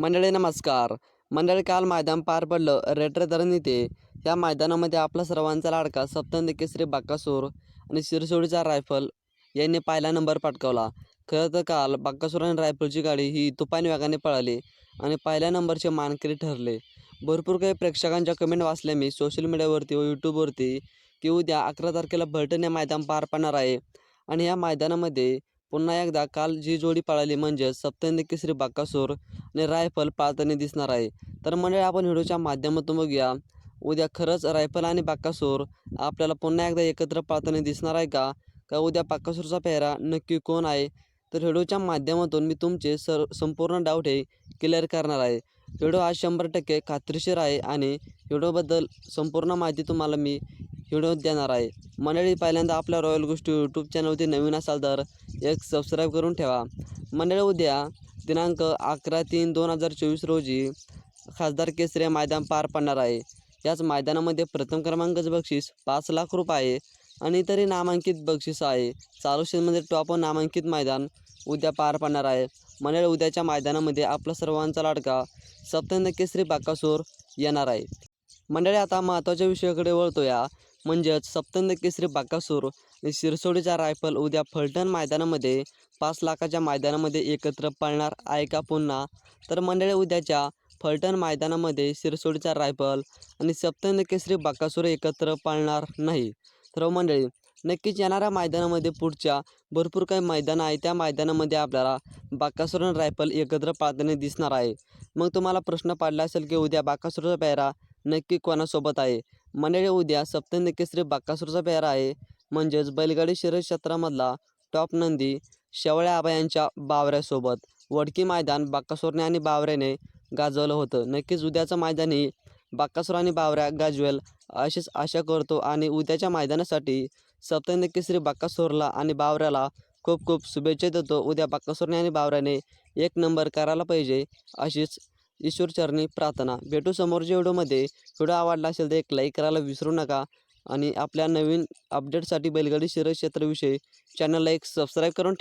मंडळी नमस्कार. मंडळी काल मैदान पार पडलं. रेटर धरण इथे या मैदानामध्ये आपला सर्वांचा लाडका सप्तंद केसरी बाकासूर आणि शिरसोडीचा रायफल यांनी पहिला नंबर पटकावला. खरं तर काल बाकासूर आणि रायफलची गाडी ही तुफान वेगाने पळाली आणि पहिल्या नंबरचे मानकरी ठरले. भरपूर काही प्रेक्षकांच्या कमेंट वाचल्या मी. सोशल मीडियावरती व यूट्यूबवरती की उद्या अकरा तारखेला भलटण हे मैदान पार पडणार आहे. आणि या मैदानामध्ये पुन्हा एकदा काल जी जोडी पळाली म्हणजे सप्तंद केसरी बाकासूर आणि रायफल पाळताना दिसणार आहे. तर मंडळी आपण व्हिडिओच्या माध्यमातून बघूया. उद्या खरंच रायफल आणि बाकासूर आपल्याला पुन्हा एकदा एकत्र पाळताना दिसणार आहे का? का उद्या बाकासूरचा पेहरा नक्की कोण आहे? तर व्हिडिओच्या माध्यमातून मी तुमचे सर संपूर्ण डाऊट हे क्लिअर करणार आहे. व्हिडिओ हा शंभर टक्के खात्रीशीर आहे आणि व्हिडिओबद्दल संपूर्ण माहिती तुम्हाला मी व्हिडिओ देणार आहे. मंडळी पहिल्यांदा आपल्या रॉयल गोष्टी यूट्यूब चॅनलवरती नवीन असाल तर एक सबस्क्राईब करून ठेवा. मंडळी उद्या दिनांक अकरा तीन दोन हजार चोवीस रोजी खासदार केसरी मैदान पार पडणार आहे. याच मैदानामध्ये प्रथम क्रमांकाचं बक्षीस पाच लाख रुपये आहे आणि इतरही नामांकित बक्षीस आहे. चालू सीझनमध्ये टॉप नामांकित मैदान उद्या पार पडणार आहे. मंडळ उद्याच्या मैदानामध्ये आपला सर्वांचा लाडका सप्तंद केसरी बाकासूर येणार आहे. मंडळी आता महत्त्वाच्या विषयाकडे वळतो या म्हणजेच सप्तंद केसरी बाकासूर आणि शिरसोडीचा रायफल उद्या फलटण मैदानामध्ये पाच लाखाच्या मैदानामध्ये एकत्र पळणार आहे का पुन्हा? तर मंडळी उद्याच्या फलटण मैदानामध्ये शिरसोडीचा रायफल आणि सप्तंद केसरी बाकासूर एकत्र पळणार नाही. तर हो मंडळी नक्कीच येणाऱ्या मैदानामध्ये पुढच्या भरपूर काही मैदानं आहे त्या मैदानामध्ये आपल्याला बाकासूर आणि रायफल एकत्र पाळताना दिसणार आहे. मग तुम्हाला प्रश्न पडला असेल की उद्या बाकासुराचा पेहरा नक्की कोणासोबत आहे? मंडळी उद्या सप्तंद केसरी बाकासूरचा पेहरा आहे. म्हणजेच बैलगाडी शर्यत क्षेत्रामधला टॉप नंदी शेवळ्या आबा यांच्या बावऱ्यासोबत. वडकी मैदान बाकासुरने आणि बावऱ्याने गाजवलं होतं. नक्कीच उद्याचं मैदानही बाकासूर आणि बावऱ्या गाजवेल अशीच आशा करतो आणि उद्याच्या मैदानासाठी सप्तंद केसरी बाकासूरला आणि बावऱ्याला खूप खूप शुभेच्छा देतो. उद्या बाकासूरने आणि बावऱ्याने एक नंबर करायला पाहिजे अशीच ईश्वरचरणी प्रार्थना. भेटू समोरच्या व्हिडिओमध्ये व्हिडिओ आवडला असेल तर एक लाईक करायला विसरू नका. आणि आपल्या नवीन अपडेटसाठी बैलगाडी शर्यत चॅनलला एक सबस्क्राईब करून